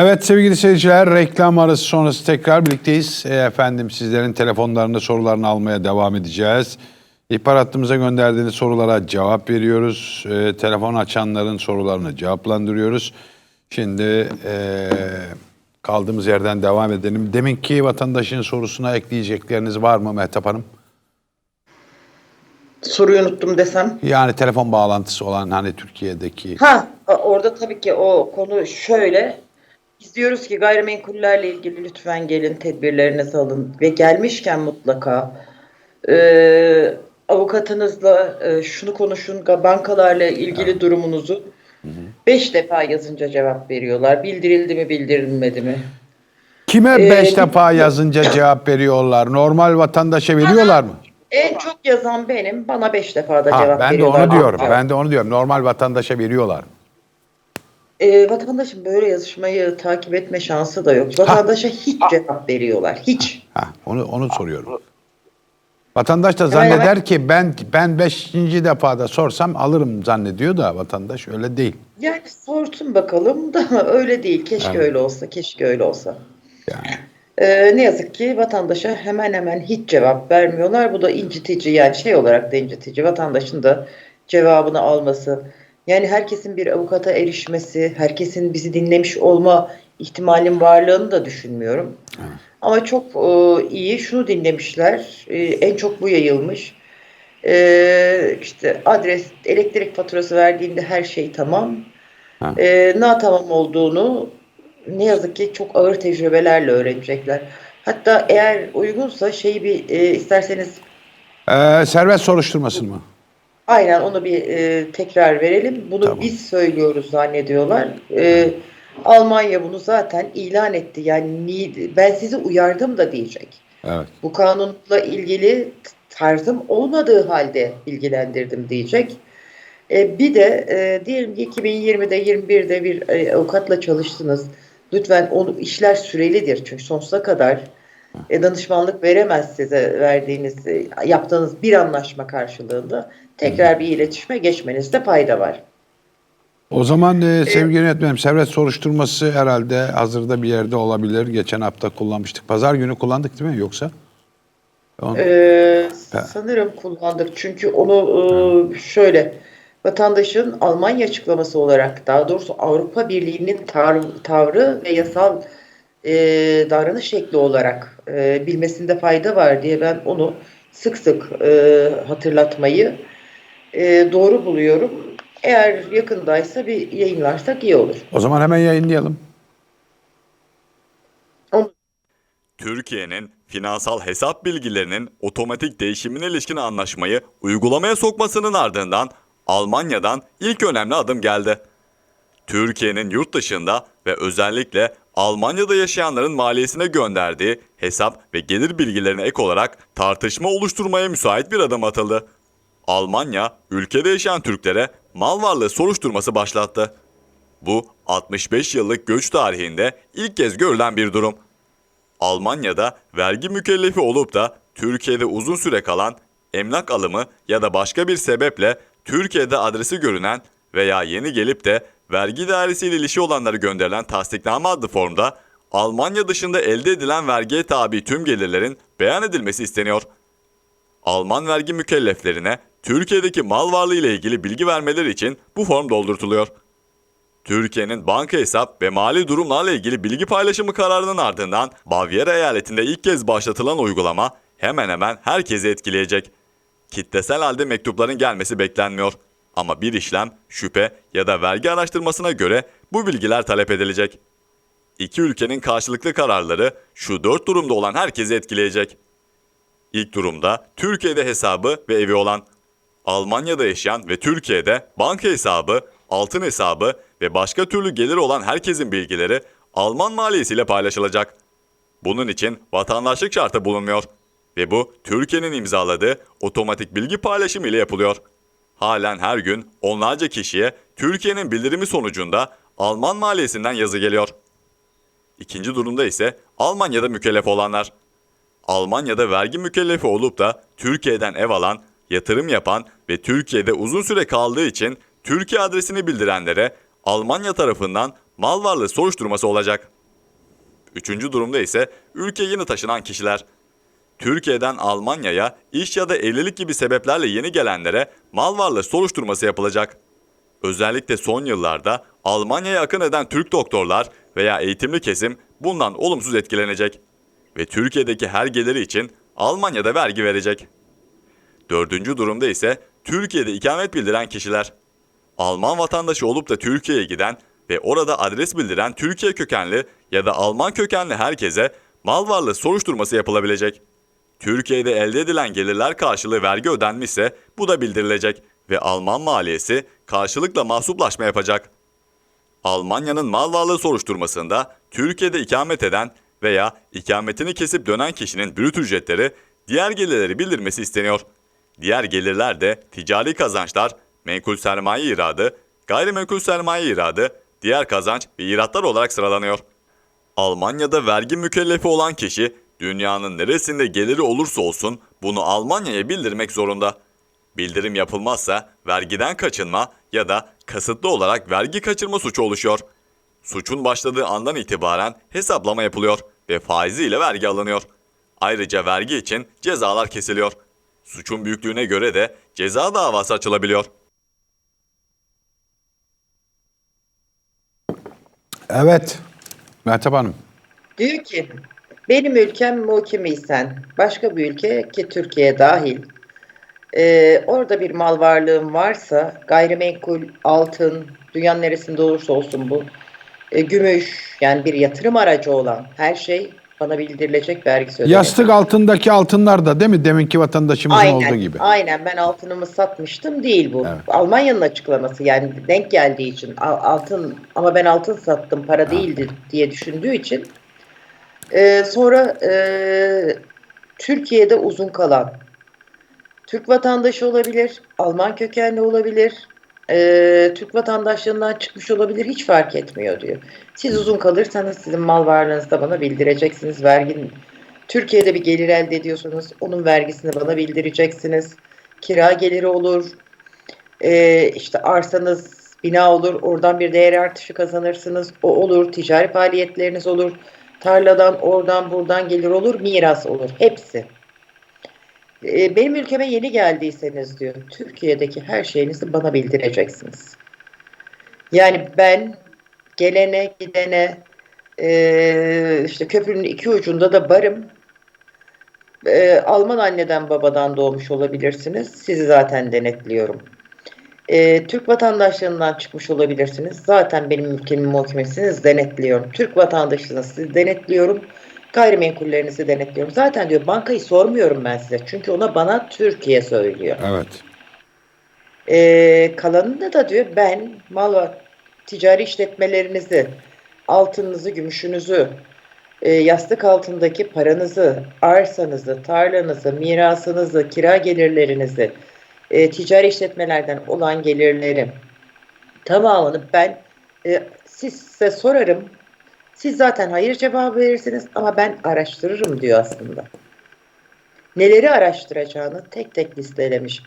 Evet sevgili seyirciler reklam arası sonrası tekrar birlikteyiz. E, efendim sizlerin telefonlarını sorularını almaya devam edeceğiz. İhbar hattımıza gönderdiğiniz sorulara cevap veriyoruz. E, telefon açanların sorularını cevaplandırıyoruz. Şimdi e, kaldığımız yerden devam edelim. Deminki vatandaşın sorusuna ekleyecekleriniz var mı Mehtap Hanım? Soruyu unuttum desem. Yani telefon bağlantısı olan hani Türkiye'deki... Ha orada tabii ki o konu şöyle. Biz diyoruz ki gayrimenkullerle ilgili lütfen gelin tedbirlerinizi alın ve gelmişken mutlaka e, avukatınızla e, şunu konuşun bankalarla ilgili durumunuzu beş defa yazınca cevap veriyorlar. Bildirildi mi bildirilmedi mi? Kime Ee, beş defa yazınca cevap veriyorlar? Normal vatandaşa veriyorlar mı? En çok yazan benim. Bana beş defa da Ha, cevap ben de veriyorlar. onu diyorum. Evet. Ben de onu diyorum. Normal vatandaşa veriyorlar. E, vatandaşın böyle yazışmayı takip etme şansı da yok. Vatandaşa hiç cevap veriyorlar. Hiç. Ha, onu onu soruyorum. Vatandaş da zanneder hemen- ki ben ben beşinci defada sorsam alırım zannediyor da vatandaş öyle değil. Yani sorsun bakalım da öyle değil. Keşke Evet. öyle olsa, keşke öyle olsa. Yani Ee, ne yazık ki vatandaşa hemen hemen hiç cevap vermiyorlar. Bu da incitici yani şey olarak da incitici. Vatandaşın da cevabını alması. Yani herkesin bir avukata erişmesi, herkesin bizi dinlemiş olma ihtimalin varlığını da düşünmüyorum. Ama çok e, iyi şunu dinlemişler. E, en çok bu yayılmış. E, işte adres, elektrik faturası verdiğinde her şey tamam. Ha. E, ne tamam olduğunu ne yazık ki çok ağır tecrübelerle öğrenecekler. Hatta eğer uygunsa şeyi bir e, isterseniz Ee, serbest soruşturmasın mı? Aynen onu bir e, tekrar verelim. Bunu Tamam. biz söylüyoruz zannediyorlar. E, Almanya bunu zaten ilan etti. Yani ni- ben sizi uyardım da diyecek. Evet. Bu kanunla ilgili tarzım olmadığı halde bilgilendirdim diyecek. E, bir de e, diyelim ki 2020'de 21'de bir e, avukatla çalıştınız. Lütfen onu işler sürelidir çünkü sonsuza kadar e, danışmanlık veremez size verdiğiniz e, yaptığınız bir anlaşma karşılığında tekrar bir iletişime geçmenizde fayda var. O zaman e, sevgili yönetmenim serbest soruşturması herhalde hazırda bir yerde olabilir. Geçen hafta kullanmıştık. Pazar günü kullandık değil mi yoksa? On- Ee, sanırım kullandık çünkü onu e, şöyle vatandaşın Almanya açıklaması olarak daha doğrusu Avrupa Birliği'nin tavrı ve yasal e, davranış şekli olarak e, bilmesinde fayda var diye ben onu sık sık e, hatırlatmayı e, doğru buluyorum. Eğer yakındaysa bir yayınlarsak iyi olur. O zaman hemen yayınlayalım. Türkiye'nin finansal hesap bilgilerinin otomatik değişimine ilişkin anlaşmayı uygulamaya sokmasının ardından Almanya'dan ilk önemli adım geldi. Türkiye'nin yurt dışında ve özellikle Almanya'da yaşayanların maliyesine gönderdiği hesap ve gelir bilgilerine ek olarak tartışma oluşturmaya müsait bir adım atıldı. Almanya, ülkede yaşayan Türklere mal varlığı soruşturması başlattı. Bu 65 yıllık göç tarihinde ilk kez görülen bir durum. Almanya'da vergi mükellefi olup da Türkiye'de uzun süre kalan, emlak alımı ya da başka bir sebeple Türkiye'de adresi görünen veya yeni gelip de vergi dairesiyle ilişki olanları gönderilen tasdikname adlı formda Almanya dışında elde edilen vergiye tabi tüm gelirlerin beyan edilmesi isteniyor. Alman vergi mükelleflerine Türkiye'deki mal varlığı ile ilgili bilgi vermeleri için bu form doldurtuluyor. Türkiye'nin banka hesap ve mali durumlarla ilgili bilgi paylaşımı kararının ardından Bavyera eyaletinde ilk kez başlatılan uygulama hemen hemen herkesi etkileyecek. Kitlesel halde mektupların gelmesi beklenmiyor. Ama bir işlem, şüphe ya da vergi araştırmasına göre bu bilgiler talep edilecek. İki ülkenin karşılıklı kararları şu dört durumda olan herkesi etkileyecek. İlk durumda Türkiye'de hesabı ve evi olan, Almanya'da yaşayan ve Türkiye'de banka hesabı, altın hesabı ve başka türlü gelir olan herkesin bilgileri Alman maliyesiyle paylaşılacak. Bunun için vatandaşlık şartı bulunmuyor ve bu Türkiye'nin imzaladığı otomatik bilgi paylaşımı ile yapılıyor. Halen her gün onlarca kişiye Türkiye'nin bildirimi sonucunda Alman maliyesinden yazı geliyor. İkinci durumda ise Almanya'da mükellef olanlar. Almanya'da vergi mükellefi olup da Türkiye'den ev alan, yatırım yapan ve Türkiye'de uzun süre kaldığı için Türkiye adresini bildirenlere Almanya tarafından mal varlığı soruşturması olacak. Üçüncü durumda ise ülkeye yeni taşınan kişiler. Türkiye'den Almanya'ya iş ya da evlilik gibi sebeplerle yeni gelenlere mal varlığı soruşturması yapılacak. Özellikle son yıllarda Almanya'ya akın eden Türk doktorlar veya eğitimli kesim bundan olumsuz etkilenecek. Ve Türkiye'deki her geliri için Almanya'da vergi verecek. Dördüncü durumda ise Türkiye'de ikamet bildiren kişiler. Alman vatandaşı olup da Türkiye'ye giden ve orada adres bildiren Türkiye kökenli ya da Alman kökenli herkese mal varlığı soruşturması yapılabilecek. Türkiye'de elde edilen gelirler karşılığı vergi ödenmişse bu da bildirilecek ve Alman maliyesi karşılıkla mahsuplaşma yapacak. Almanya'nın mal varlığı soruşturmasında Türkiye'de ikamet eden veya ikametini kesip dönen kişinin brüt ücretleri diğer gelirleri bildirmesi isteniyor. Diğer gelirler de ticari kazançlar, menkul sermaye iradı, gayrimenkul sermaye iradı, diğer kazanç ve iratlar olarak sıralanıyor. Almanya'da vergi mükellefi olan kişi dünyanın neresinde geliri olursa olsun bunu Almanya'ya bildirmek zorunda. Bildirim yapılmazsa vergiden kaçınma ya da kasıtlı olarak vergi kaçırma suçu oluşuyor. Suçun başladığı andan itibaren hesaplama yapılıyor ve faiziyle vergi alınıyor. Ayrıca vergi için cezalar kesiliyor. Suçun büyüklüğüne göre de ceza davası açılabiliyor. Evet. Mehtap Hanım. Diyor ki benim ülkem muhkemiysen başka bir ülke ki Türkiye dahil e, orada bir mal varlığın varsa gayrimenkul, altın, dünyanın neresinde olursa olsun bu e, gümüş yani bir yatırım aracı olan her şey bana bildirilecek vergi ödemesi. Yastık altındaki altınlar da değil mi? Deminki vatandaşımızın Aynen, olduğu gibi. aynen ben altınımı satmıştım değil bu. Evet. Almanya'nın açıklaması yani denk geldiği için Al- altın ama ben altın sattım para değildi diye düşündüğü için Ee, sonra e, Türkiye'de uzun kalan Türk vatandaşı olabilir, Alman kökenli olabilir, e, Türk vatandaşlığından çıkmış olabilir hiç fark etmiyor diyor. Siz uzun kalırsanız sizin mal varlığınızı da bana bildireceksiniz. Vergin Türkiye'de bir gelir elde ediyorsanız onun vergisini bana bildireceksiniz. Kira geliri olur. Ee, işte arsanız bina olur. Oradan bir değer artışı kazanırsınız. O olur. Ticari faaliyetleriniz olur. Tarladan, oradan, buradan gelir olur. Miras olur. Hepsi. Ee, benim ülkeme yeni geldiyseniz diyor. Türkiye'deki her şeyinizi bana bildireceksiniz. Yani ben gelene gidene ee, işte köprünün iki ucunda da barım. Ee, Alman anneden babadan doğmuş olabilirsiniz. Sizi zaten denetliyorum. Ee, Türk vatandaşlığından çıkmış olabilirsiniz. Zaten benim ülkemin muhkemesiniz denetliyorum. Türk vatandaşlığını sizi denetliyorum. Gayrimenkullerinizi denetliyorum. Zaten diyor bankayı sormuyorum ben size. Çünkü ona bana Türkiye söylüyor. Evet. Ee, kalanında da diyor ben mal ve ticari işletmelerinizi, altınınızı, gümüşünüzü, e, yastık altındaki paranızı, arsanızı, tarlanızı, mirasınızı, kira gelirlerinizi, e, ticari işletmelerden olan gelirleri tamamını ben e, size sorarım. Siz zaten hayır cevabı verirsiniz ama ben araştırırım diyor aslında. Neleri araştıracağını tek tek listelemiş.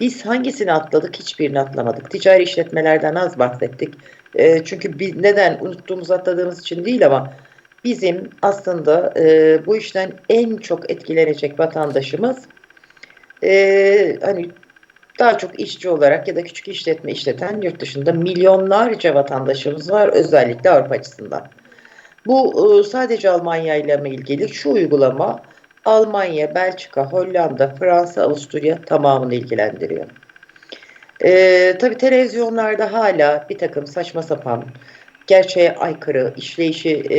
Biz hangisini atladık? Hiçbirini atlamadık. Ticari işletmelerden az bahsettik. E, çünkü bir, neden unuttuğumuz atladığımız için değil ama bizim aslında e, bu işten en çok etkilenecek vatandaşımız e, hani daha çok işçi olarak ya da küçük işletme işleten yurt dışında milyonlarca vatandaşımız var özellikle Avrupa açısından. Bu e, sadece Almanya ile mi ilgili? Şu uygulama Almanya, Belçika, Hollanda, Fransa, Avusturya tamamını ilgilendiriyor. Ee, tabii televizyonlarda hala bir takım saçma sapan, gerçeğe aykırı, işleyişi e,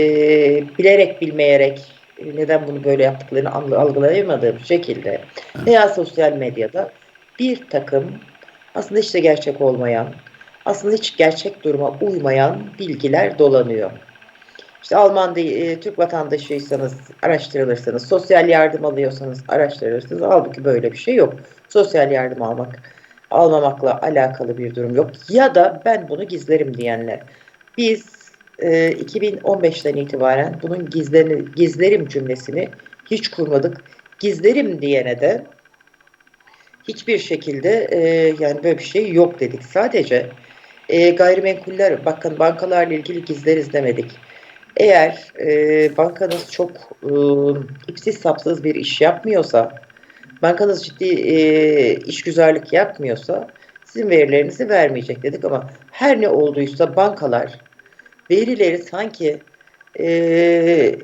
bilerek bilmeyerek e, neden bunu böyle yaptıklarını algılayamadığım şekilde veya sosyal medyada bir takım aslında hiç de gerçek olmayan, aslında hiç gerçek duruma uymayan bilgiler dolanıyor. İşte Alman değil, e, Türk vatandaşıysanız araştırılırsanız, sosyal yardım alıyorsanız araştırılırsınız. Halbuki böyle bir şey yok. Sosyal yardım almak, almamakla alakalı bir durum yok. Ya da ben bunu gizlerim diyenler. Biz e, 2015'ten itibaren bunun gizlerim cümlesini hiç kurmadık. Gizlerim diyene de hiçbir şekilde e, yani böyle bir şey yok dedik. Sadece E, gayrimenkuller, bakın bankalarla ilgili gizler izlemedik. Eğer e, bankanız çok e, ipsiz sapsız bir iş yapmıyorsa, bankanız ciddi e, işgüzarlık yapmıyorsa sizin verilerinizi vermeyecek dedik ama her ne olduysa bankalar verileri sanki e,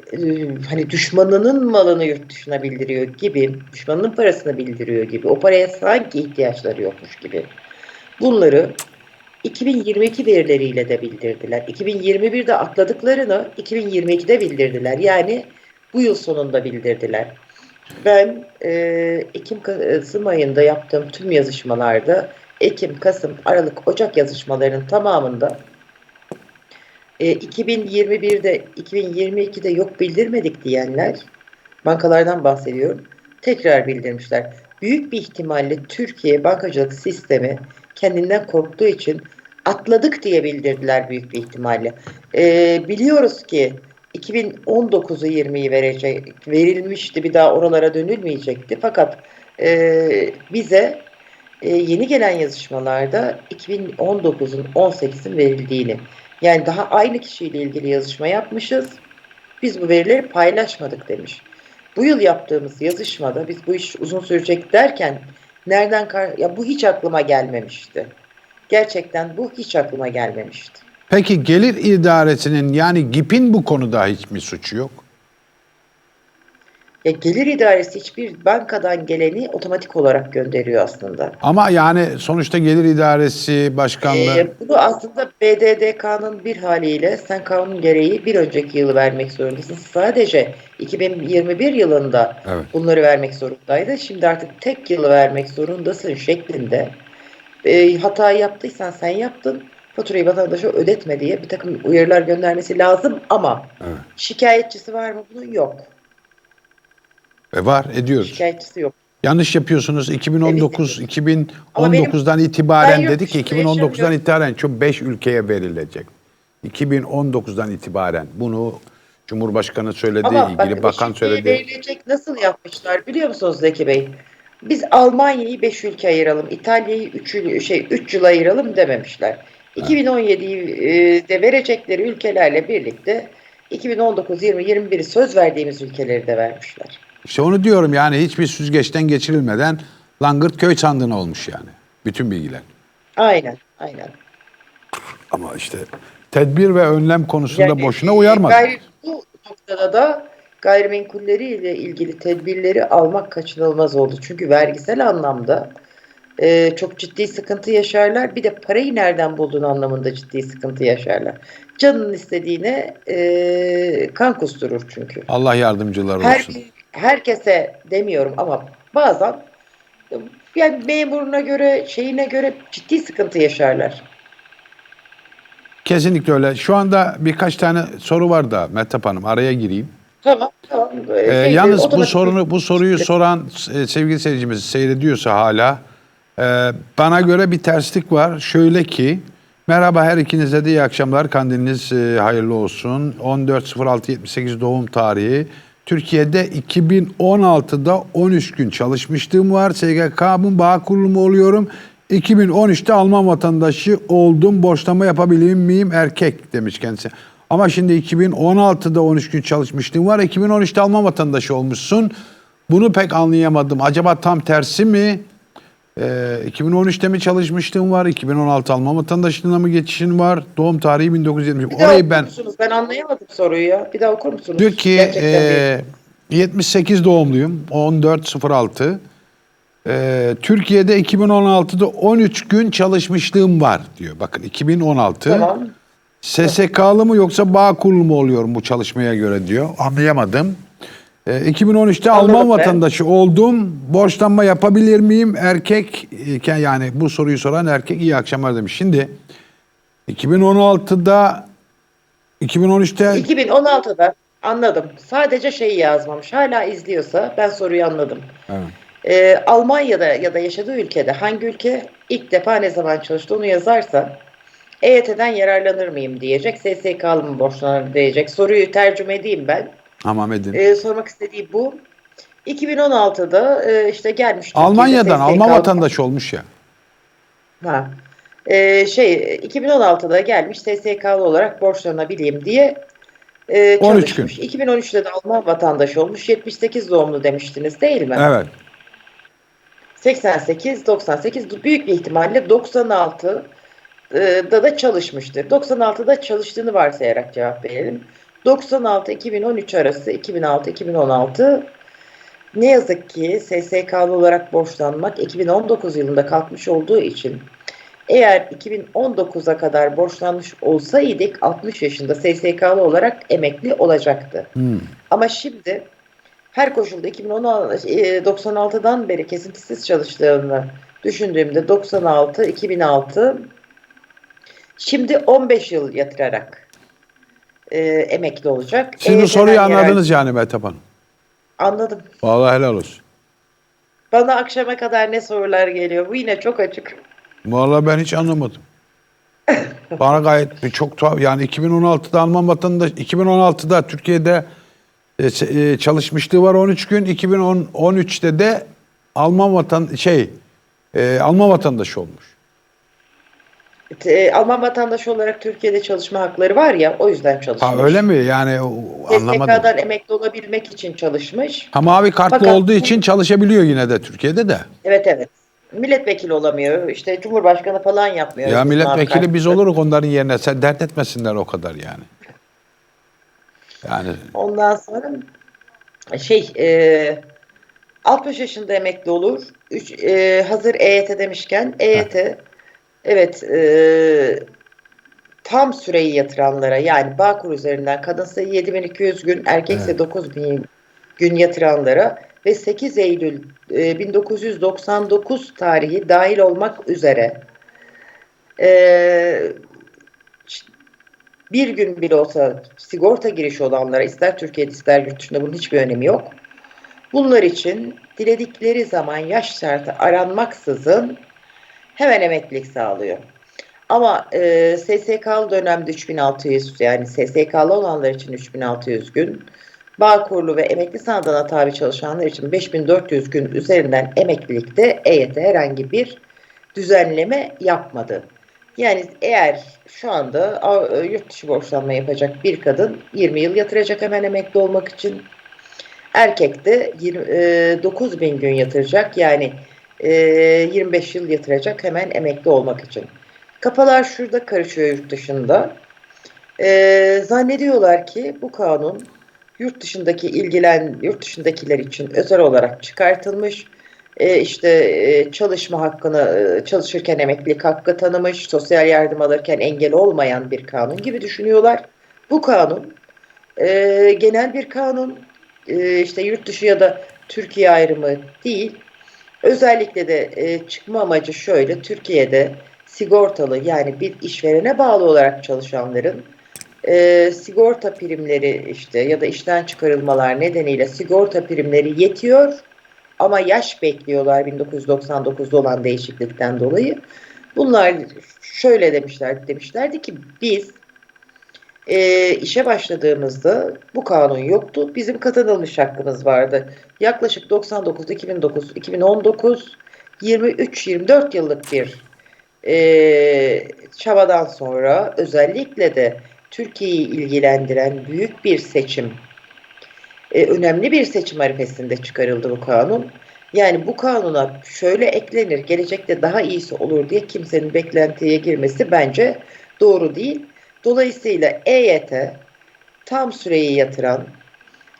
hani düşmanının malını yurt dışına bildiriyor gibi, düşmanının parasını bildiriyor gibi, o paraya sanki ihtiyaçları yokmuş gibi. Bunları 2022 verileriyle de bildirdiler. 2021'de atladıklarını 2022'de bildirdiler. Yani bu yıl sonunda bildirdiler. Ben e, Ekim-Kasım ayında yaptığım tüm yazışmalarda Ekim, Kasım, Aralık, Ocak yazışmalarının tamamında e, 2021'de, 2022'de yok bildirmedik diyenler, bankalardan bahsediyorum, tekrar bildirmişler. Büyük bir ihtimalle Türkiye bankacılık sistemi kendinden korktuğu için atladık diye bildirdiler büyük bir ihtimalle. E, biliyoruz ki 2019'u 20'yi verecek, verilmişti bir daha oralara dönülmeyecekti. Fakat e, bize e, yeni gelen yazışmalarda 2019'un 18'in verildiğini yani daha aynı kişiyle ilgili yazışma yapmışız. Biz bu verileri paylaşmadık demiş. Bu yıl yaptığımız yazışmada biz bu iş uzun sürecek derken nereden kar ya bu hiç aklıma gelmemişti. Gerçekten bu hiç aklıma gelmemişti. Peki gelir idaresinin yani GİP'in bu konuda hiç mi suçu yok? Ya gelir idaresi hiçbir bankadan geleni otomatik olarak gönderiyor aslında. Ama yani sonuçta gelir idaresi başkanlığı Ee, bunu aslında BDDK'nın bir haliyle sen kanun gereği bir önceki yılı vermek zorundasın. Sadece 2021 yılında Evet. bunları vermek zorundaydı. Şimdi artık tek yılı vermek zorundasın şeklinde. Ee, hata yaptıysan sen yaptın. Faturayı vatandaşa ödetme diye bir takım uyarılar göndermesi lazım ama Evet. şikayetçisi var mı bunun? Yok. E var ediyoruz. Şikayetçisi yok. Yanlış yapıyorsunuz. 2019 Ama 2019'dan ben itibaren dedik ki dışında 2019'dan yaşamıyorum. itibaren çok 5 ülkeye verilecek. 2019'dan itibaren bunu Cumhurbaşkanı söyledi, Ama ilgili bakın bakan söyledi. verilecek nasıl yapmışlar biliyor musunuz Zeki Bey? Biz Almanya'yı 5 ülke ayıralım, İtalya'yı 3 şey 3 yıl ayıralım dememişler. 2017'yi e, de verecekleri ülkelerle birlikte 2019, 20, 21'i söz verdiğimiz ülkeleri de vermişler. İşte onu diyorum yani hiçbir süzgeçten geçirilmeden Langırt köy sandığına olmuş yani. Bütün bilgiler. Aynen, aynen. Ama işte tedbir ve önlem konusunda Yani, boşuna uyarmadı. gayri- bu noktada da gayrimenkulleriyle ilgili tedbirleri almak kaçınılmaz oldu. Çünkü vergisel anlamda e, çok ciddi sıkıntı yaşarlar. Bir de parayı nereden bulduğun anlamında ciddi sıkıntı yaşarlar. Canının istediğine e, kan kusturur çünkü. Allah yardımcıları Her, olsun. Herkese demiyorum ama bazen yani memuruna göre şeyine göre ciddi sıkıntı yaşarlar. Kesinlikle öyle. Şu anda birkaç tane soru var da Mehtap Hanım araya gireyim. Tamam, tamam. Ee, Şey, yalnız bu sorunu bu soruyu soran e, sevgili seyircimiz seyrediyorsa hala e, bana göre bir terslik var. Şöyle ki merhaba her ikinize de iyi akşamlar. Kandiliniz e, hayırlı olsun. 14.06.78 doğum tarihi. Türkiye'de 2016'da 13 gün çalışmışlığım var. SGK'nın bağ kurulumu oluyorum. 2013'te Alman vatandaşı oldum. Borçlama yapabilir miyim? Erkek demiş kendisi. Ama şimdi 2016'da 13 gün çalışmışlığın var. 2013'te Alman vatandaşı olmuşsun. Bunu pek anlayamadım. Acaba tam tersi mi? Ee, 2013'te mi çalışmışlığın var? 2016 Alman vatandaşlığına mı geçişin var? Doğum tarihi 1970. Bir daha Orayı okur ben musunuz? Ben anlayamadım soruyu ya. Bir daha okur musunuz? diyor ki Gerçekten e, 78 doğumluyum. 14.06. E, Türkiye'de 2016'da 13 gün çalışmışlığım var diyor. Bakın 2016. bir- Tamam. SSK'lı mı yoksa bağ kurulu mu oluyorum bu çalışmaya göre diyor. Anlayamadım. E, 2013'te Anladım Alman ben. vatandaşı oldum. Borçlanma yapabilir miyim? Erkek iken yani bu soruyu soran erkek iyi akşamlar demiş. Şimdi 2016'da 2013'te 2016'da anladım. Sadece şeyi yazmamış. Hala izliyorsa ben soruyu anladım. Evet. Ee, Almanya'da ya da yaşadığı ülkede hangi ülke ilk defa ne zaman çalıştı onu yazarsa EYT'den yararlanır mıyım diyecek. SSK'lı mı borçlanır diyecek. Soruyu tercüme edeyim ben. Tamam edin. Ee, sormak istediği bu. 2016'da e, işte gelmiş. Almanya'dan Alman vatandaşı olmuş ya. Ha. Ee, şey 2016'da gelmiş SSK'lı olarak borçlanabileyim diye e, 13 gün. çalışmış. 2013'te de Alman vatandaşı olmuş. 78 doğumlu demiştiniz değil mi? Evet. 88, 98 büyük bir ihtimalle 96 e, da da çalışmıştır. 96'da çalıştığını varsayarak cevap verelim. 96-2013 arası 2006-2016 ne yazık ki SSK'lı olarak borçlanmak 2019 yılında kalkmış olduğu için eğer 2019'a kadar borçlanmış olsaydık 60 yaşında SSK'lı olarak emekli olacaktı. Hmm. Ama şimdi her koşulda 2016 e, 96'dan beri kesintisiz çalıştığını düşündüğümde 96, 2006 şimdi 15 yıl yatırarak e, emekli olacak. Siz bu EYT soruyu yerel- anladınız yani Mehtap Hanım. Anladım. Vallahi helal olsun. Bana akşama kadar ne sorular geliyor. Bu yine çok açık. Vallahi ben hiç anlamadım. Bana gayet bir çok tuhaf. Yani 2016'da Alman vatandaş 2016'da Türkiye'de e, e, çalışmışlığı var 13 gün. 2013'te de Alman vatan şey e, Alman vatandaşı olmuş. E, Alman vatandaşı olarak Türkiye'de çalışma hakları var ya o yüzden çalışmış. Ha öyle mi? Yani o- anlamadım. SSK'dan emekli olabilmek için çalışmış. Ha mavi kartlı Fakat- olduğu için çalışabiliyor yine de Türkiye'de de. Evet evet. Milletvekili olamıyor. İşte Cumhurbaşkanı falan yapmıyor. Ya milletvekili biz kartlı. oluruz onların yerine. Sen dert etmesinler o kadar yani. Yani Ondan sonra şey e, 60 yaşında emekli olur. Üç, e, hazır EYT demişken EYT evet e, tam süreyi yatıranlara yani Bağkur üzerinden kadınsa 7200 gün erkekse 9000 gün yatıranlara ve 8 Eylül e, 1999 tarihi dahil olmak üzere e, bir gün bile olsa sigorta girişi olanlara ister Türkiye'de ister yurt dışında bunun hiçbir önemi yok. Bunlar için diledikleri zaman yaş şartı aranmaksızın hemen emeklilik sağlıyor. Ama e, SSK'lı dönemde 3600 yani SSK'lı olanlar için 3600 gün, Bağkurlu ve emekli sandığına tabi çalışanlar için 5400 gün üzerinden emeklilikte EYT herhangi bir düzenleme yapmadı. Yani eğer şu anda e, yurt dışı borçlanma yapacak bir kadın 20 yıl yatıracak hemen emekli olmak için. Erkek de 9 bin gün yatıracak yani e, 25 yıl yatıracak hemen emekli olmak için. Kafalar şurada karışıyor yurt dışında. E, zannediyorlar ki bu kanun yurt dışındaki ilgilen yurt dışındakiler için özel olarak çıkartılmış. E, işte e, çalışma hakkını e, çalışırken emeklilik hakkı tanımış, sosyal yardım alırken engel olmayan bir kanun gibi düşünüyorlar. Bu kanun e, genel bir kanun, e, işte yurt dışı ya da Türkiye ayrımı değil. Özellikle de e, çıkma amacı şöyle, Türkiye'de sigortalı yani bir işverene bağlı olarak çalışanların e, sigorta primleri işte ya da işten çıkarılmalar nedeniyle sigorta primleri yetiyor ama yaş bekliyorlar 1999'da olan değişiklikten dolayı. Bunlar şöyle demişler, demişlerdi ki biz e, işe başladığımızda bu kanun yoktu. Bizim kazanılmış hakkımız vardı. Yaklaşık 99, 2009, 2019, 23-24 yıllık bir e, çabadan sonra özellikle de Türkiye'yi ilgilendiren büyük bir seçim, e, önemli bir seçim arifesinde çıkarıldı bu kanun. Yani bu kanuna şöyle eklenir, gelecekte daha iyisi olur diye kimsenin beklentiye girmesi bence doğru değil. Dolayısıyla EYT tam süreyi yatıran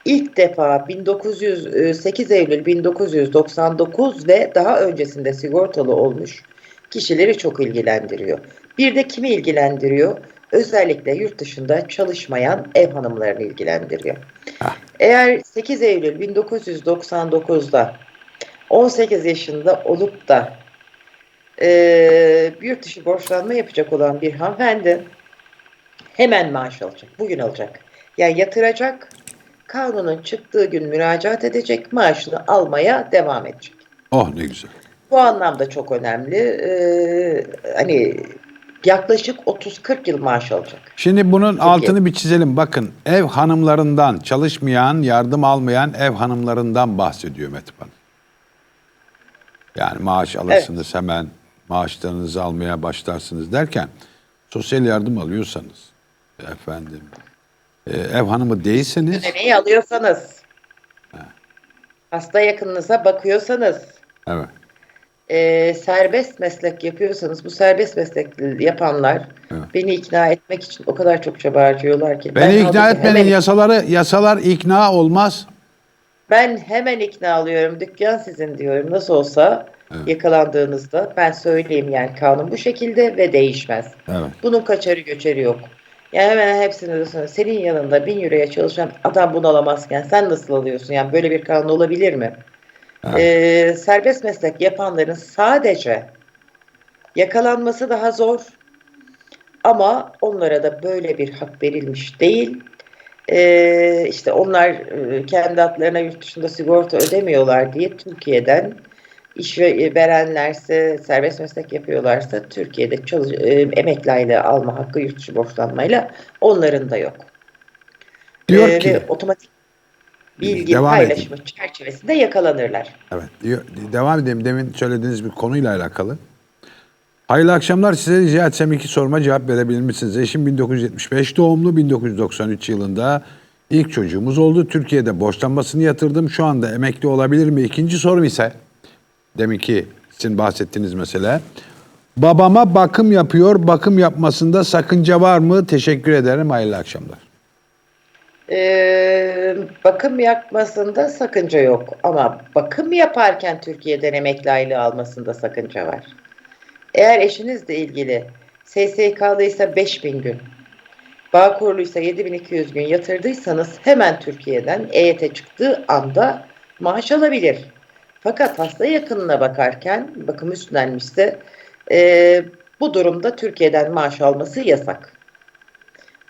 ilk defa 1908 Eylül 1999 ve daha öncesinde sigortalı olmuş kişileri çok ilgilendiriyor. Bir de kimi ilgilendiriyor? Özellikle yurt dışında çalışmayan ev hanımlarını ilgilendiriyor. Eğer 8 Eylül 1999'da 18 yaşında olup da e, yurt dışı borçlanma yapacak olan bir hanımefendi hemen maaş alacak. Bugün alacak. Yani yatıracak, kanunun çıktığı gün müracaat edecek, maaşını almaya devam edecek. oh ne güzel. Bu anlamda çok önemli. Ee, hani yaklaşık 30-40 yıl maaş alacak. Şimdi bunun Peki. altını bir çizelim. Bakın ev hanımlarından, çalışmayan, yardım almayan ev hanımlarından bahsediyor Metin Hanım. Yani maaş alırsınız hemen maaşlarınızı almaya başlarsınız derken sosyal yardım alıyorsanız efendim e, ev hanımı değilseniz Ödemeyi alıyorsanız, hasta yakınınıza bakıyorsanız, evet. e, serbest meslek yapıyorsanız bu serbest meslek yapanlar Evet. beni ikna etmek için o kadar çok çaba harcıyorlar ki. Beni Ben ikna etmenin hemen, yasaları yasalar ikna olmaz. ben hemen ikna alıyorum. Dükkan sizin diyorum. Nasıl olsa yakalandığınızda ben söyleyeyim yani kanun bu şekilde ve değişmez. Evet. Bunun kaçarı göçeri yok. Yani hemen hepsini de söylüyorum. Senin yanında bin euroya çalışan adam bunu alamazken sen nasıl alıyorsun? Yani böyle bir kanun olabilir mi? Ee, serbest meslek yapanların sadece yakalanması daha zor. Ama onlara da böyle bir hak verilmiş değil. Ee, işte onlar e, kendi adlarına yurt dışında sigorta ödemiyorlar diye Türkiye'den iş ve- verenlerse serbest meslek yapıyorlarsa Türkiye'de çalış, e, emekli aylığı alma hakkı yurt dışı borçlanmayla onların da yok. Diyor Ee, ki otomatik bilgi Devam paylaşımı çerçevesinde yakalanırlar. Evet. diyor- Devam edeyim. Demin söylediğiniz bir konuyla alakalı. Hayırlı akşamlar. Size rica etsem iki soruma cevap verebilir misiniz? Eşim 1975 doğumlu. 1993 yılında ilk çocuğumuz oldu. Türkiye'de borçlanmasını yatırdım. Şu anda emekli olabilir mi? İkinci sorum ise deminki sizin bahsettiğiniz mesele. Babama bakım yapıyor. Bakım yapmasında sakınca var mı? Teşekkür ederim. Hayırlı akşamlar. Ee, bakım yapmasında sakınca yok ama bakım yaparken Türkiye'den emekli aylığı almasında sakınca var. Eğer eşinizle ilgili SSK'lıysa 5000 gün, Bağkurluysa 7200 gün yatırdıysanız hemen Türkiye'den EYT çıktığı anda maaş alabilir. Fakat hasta yakınına bakarken bakım üstlenmişse e, bu durumda Türkiye'den maaş alması yasak.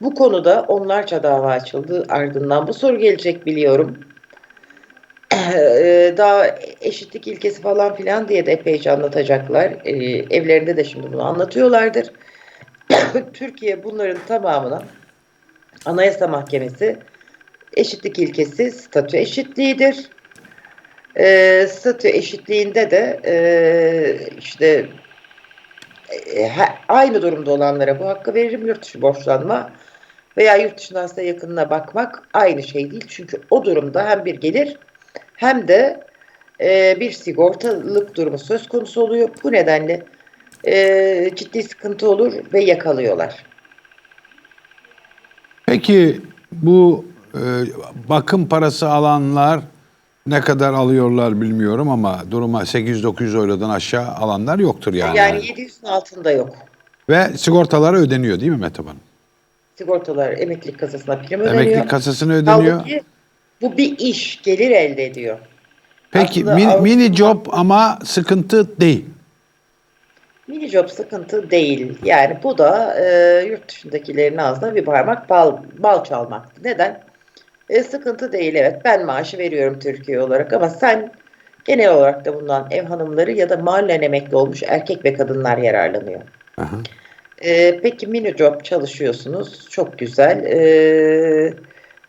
Bu konuda onlarca dava açıldı. Ardından bu soru gelecek biliyorum. Eee, Daha eşitlik ilkesi falan filan diye de epeyce anlatacaklar. Eee, Evlerinde de şimdi bunu anlatıyorlardır. Türkiye bunların tamamına Anayasa Mahkemesi eşitlik ilkesi statü eşitliğidir. Eee statü eşitliğinde de eee, işte e, aynı durumda olanlara bu hakkı veririm. Yurt dışı borçlanma veya yurt dışından size yakınına bakmak aynı şey değil. Çünkü o durumda hem bir gelir hem de e, bir sigortalık durumu söz konusu oluyor. Bu nedenle e, ciddi sıkıntı olur ve yakalıyorlar. Peki bu e, bakım parası alanlar ne kadar alıyorlar bilmiyorum ama duruma 800-900 eurodan aşağı alanlar yoktur yani. Yani 700'ün altında yok. Ve sigortaları ödeniyor değil mi Mehtap Hanım? Sigortalar emeklilik kasasına prim ödeniyor. Emeklilik kasasını ödeniyor. Halbuki bu bir iş, gelir elde ediyor. Peki aslında Avrupa- mini job ama sıkıntı değil. Mini job sıkıntı değil. Yani bu da e, yurt dışındakilerin ağzına bir parmak bal, bal çalmak. Neden? E, sıkıntı değil evet. Ben maaşı veriyorum Türkiye olarak ama sen genel olarak da bundan ev hanımları ya da mahallen emekli olmuş erkek ve kadınlar yararlanıyor. Aha. E, peki mini job çalışıyorsunuz. Çok güzel. E,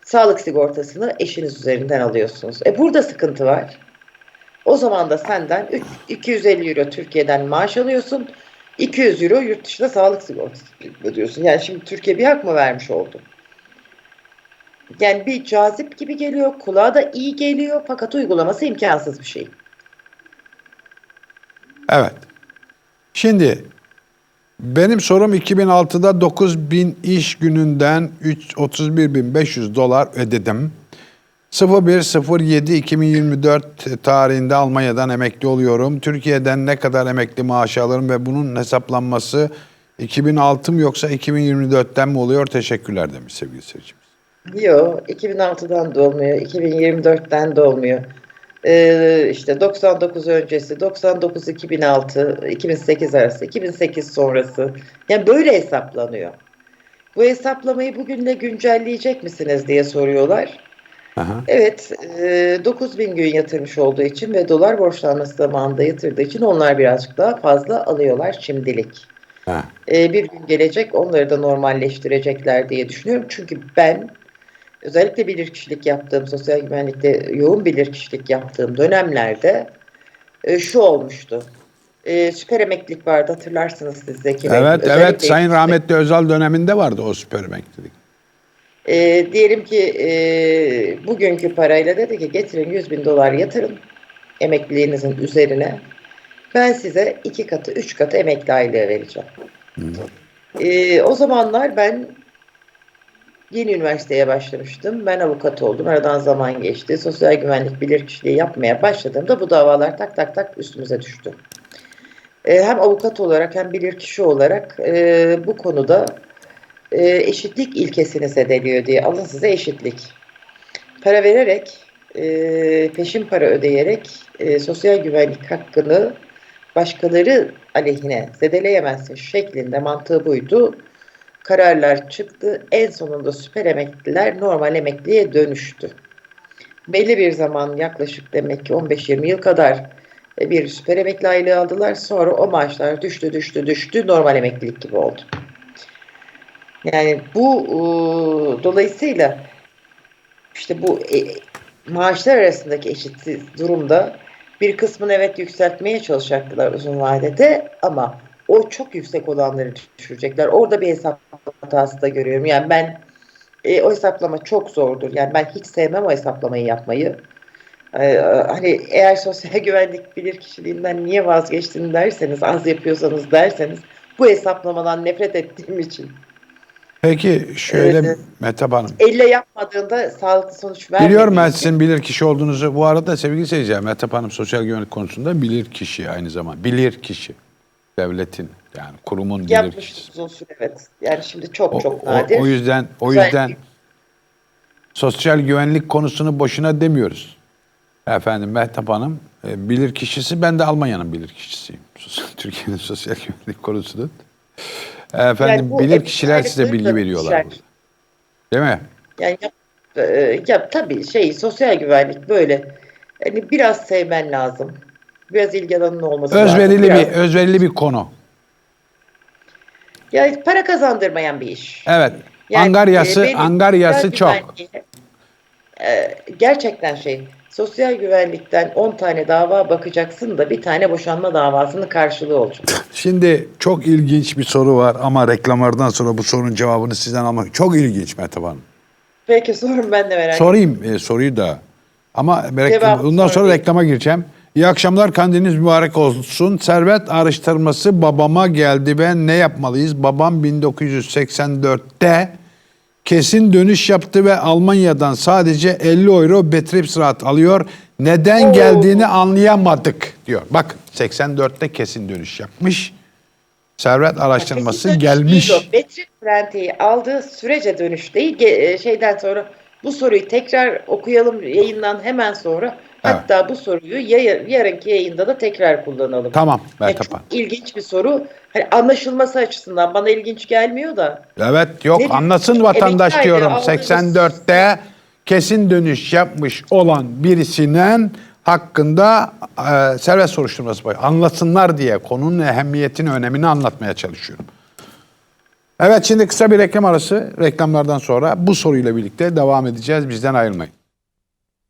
sağlık sigortasını eşiniz üzerinden alıyorsunuz. E, burada sıkıntı var. O zaman da senden üç- 250 euro Türkiye'den maaş alıyorsun. 200 euro yurt dışında sağlık sigortası ödüyorsun. Yani şimdi Türkiye bir hak mı vermiş oldu? Yani bir cazip gibi geliyor. Kulağa da iyi geliyor. Fakat uygulaması imkansız bir şey. Evet. Şimdi benim sorum 2006'da 9000 iş gününden 3 31.500 dolar ödedim. 01.07.2024 tarihinde Almanya'dan emekli oluyorum. Türkiye'den ne kadar emekli maaşı alırım ve bunun hesaplanması 2006 mı yoksa 2024'ten mi oluyor? Teşekkürler demiş sevgili seyircimiz. Yok 2006'dan da olmuyor. 2024'ten de olmuyor. Ee, işte 99 öncesi, 99 2006, 2008 arası, 2008 sonrası. Yani böyle hesaplanıyor. Bu hesaplamayı bugünle güncelleyecek misiniz diye soruyorlar. Aha. Evet, e, 9000 gün yatırmış olduğu için ve dolar borçlanması zamanında yatırdığı için onlar birazcık daha fazla alıyorlar şimdilik. Ha. E, bir gün gelecek onları da normalleştirecekler diye düşünüyorum. Çünkü ben özellikle bilirkişilik yaptığım, sosyal güvenlikte yoğun bilirkişilik yaptığım dönemlerde e, şu olmuştu. e, süper emeklilik vardı hatırlarsınız siz Zeki Bey. Evet Özellikle evet Sayın rahmetli Özal döneminde vardı o süper emeklilik. e, diyelim ki e, bugünkü parayla dedi ki getirin 100 bin dolar yatırın emekliliğinizin üzerine. Ben size iki katı, üç katı emekli aylığı vereceğim. E, o zamanlar ben yeni üniversiteye başlamıştım. Ben avukat oldum. Aradan zaman geçti. Sosyal güvenlik bilirkişiliği yapmaya başladığımda bu davalar tak tak tak üstümüze düştü. E, hem avukat olarak hem bilirkişi olarak e, bu konuda e, eşitlik ilkesini zedeliyor diye. Alın size eşitlik. Para vererek, e, peşin para ödeyerek e, sosyal güvenlik hakkını başkaları aleyhine zedeleyemezsin şeklinde mantığı buydu. Kararlar çıktı. En sonunda süper emekliler normal emekliye dönüştü. Belli bir zaman yaklaşık demek ki 15-20 yıl kadar e, bir süper emekli aylığı aldılar. Sonra o maaşlar düştü düştü düştü normal emeklilik gibi oldu. Yani bu e, dolayısıyla işte bu e, maaşlar arasındaki eşitsiz durumda bir kısmını evet yükseltmeye çalışacaklar uzun vadede ama o çok yüksek olanları düşürecekler. Orada bir hesap hatası da görüyorum. Yani ben e, o hesaplama çok zordur. Yani ben hiç sevmem o hesaplamayı yapmayı. Ee, hani eğer sosyal güvenlik bilir kişiliğinden niye vazgeçtin derseniz, az yapıyorsanız derseniz bu hesaplamadan nefret ettiğim için. Peki şöyle Evet. Metap Hanım. Elle yapmadığında sağlıklı sonuç vermediği Biliyorum ben sizin bilir kişi olduğunuzu. Bu arada sevgili seyirciler Metap Hanım sosyal güvenlik konusunda bilir kişi aynı zamanda. Bilir kişi. Devletin yani kurumun bilir yapmış kişisi. uzun süre evet. Yani şimdi çok O, çok o- nadir. o yüzden o Güzel. yüzden sosyal güvenlik konusunu boşuna demiyoruz. Efendim Mehtap Hanım e, bilir kişisi ben de Almanya'nın bilir kişisiyim. Türkiye'nin sosyal güvenlik konusunun. Efendim Yani bilir kişiler size bilgi veriyorlar. kişiler. Değil mi? Yani yap, e, tabii şey sosyal güvenlik böyle hani biraz sevmen lazım. Biraz ilgi alanının olması lazım. Özverili Biraz- bir özverili bir konu. Yani para kazandırmayan bir iş. Evet. Yani, angaryası e, angaryası çok. e, gerçekten şey sosyal güvenlikten 10 tane dava bakacaksın da bir tane boşanma davasının karşılığı olacak. Şimdi çok ilginç bir soru var ama reklamlardan sonra bu sorunun cevabını sizden almak çok ilginç Mehtap Hanım. Peki sorun ben de merak Sorayım e, soruyu da. Ama reklam, bundan sonra reklama gireceğim. İyi akşamlar kandiliniz mübarek olsun. Servet araştırması babama geldi. Ben ne yapmalıyız? Babam 1984'te kesin dönüş yaptı ve Almanya'dan sadece 50 euro Betriebsrat alıyor. Neden Oo. geldiğini anlayamadık diyor. Bak 84'te kesin dönüş yapmış. Servet araştırması Kesin dönüş gelmiş. değil o. Aldığı sürece dönüş değil. Ge- e, şeyden sonra bu soruyu tekrar okuyalım yayından hemen sonra. Evet. Hatta bu soruyu yay- yarınki yayında da tekrar kullanalım. Tamam Yani Mehtap çok ilginç bir soru. Hani anlaşılması açısından bana ilginç gelmiyor da. Evet yok Ne anlasın vatandaş Emekli diyorum. aylığı aldığınız- 84'te kesin dönüş yapmış olan birisinin hakkında e, servet soruşturması var. Anlasınlar diye konunun ehemmiyetini, önemini anlatmaya çalışıyorum. Evet şimdi kısa bir reklam arası. Reklamlardan sonra bu soruyla birlikte devam edeceğiz. Bizden ayrılmayın.